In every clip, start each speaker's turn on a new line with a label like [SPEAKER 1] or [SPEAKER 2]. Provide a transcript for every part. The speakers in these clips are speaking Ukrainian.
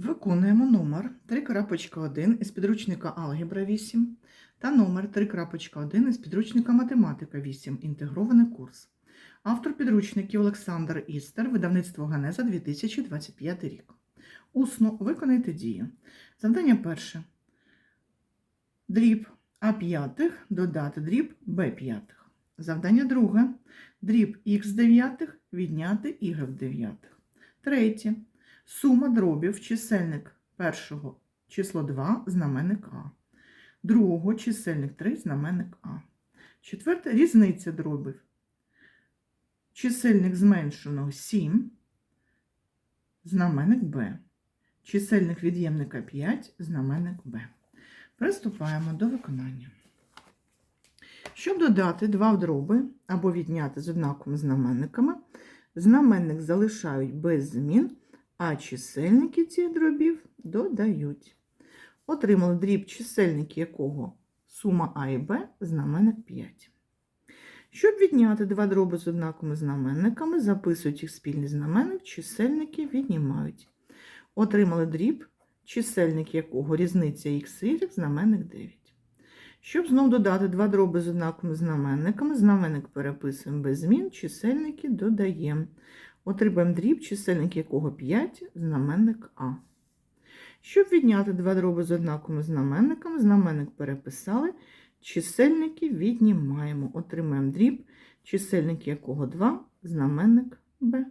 [SPEAKER 1] Виконуємо номер 3.1 із підручника Алгебра 8 та номер 3.1 із підручника Математика 8. Інтегрований курс. Автор підручників Олександр Істер, видавництво Генеза 2025 рік. Усно виконайте дію. Завдання перше. Дріб А п'ятих додати дріб Б п'ятих. Завдання друге. Дріб х дев'ятих відняти y дев'ятих. Третє. Сума дробів чисельник першого число 2 знаменник А. Другого чисельник 3 знаменник А. Четверте різниця дробів. Чисельник зменшеного 7 знаменник Б. Чисельник від'ємника 5 знаменник Б. Приступаємо до виконання. Щоб додати два дроби або відняти з однаковими знаменниками, знаменник залишають без змін а чисельники цих дробів додають. Отримали дріб, чисельник якого сума А і Б знаменник 5. Щоб відняти два дроби з однаковими знаменниками, записують їх спільний знаменник, чисельники віднімають. Отримали дріб, чисельник якого різниця х, y, знаменник 9. Щоб знов додати два дроби з однаковими знаменниками, знаменник переписуємо без змін, чисельники додаємо. Отримаємо дріб, чисельник якого 5, знаменник А. Щоб відняти два дроби з однаковими знаменниками, знаменник переписали, чисельники віднімаємо. Отримаємо дріб, чисельник якого 2, знаменник Б.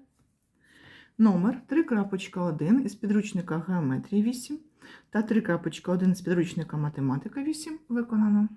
[SPEAKER 1] Номер 3.1 із підручника Геометрії 8 та 3.1 з підручника Математика 8 виконано.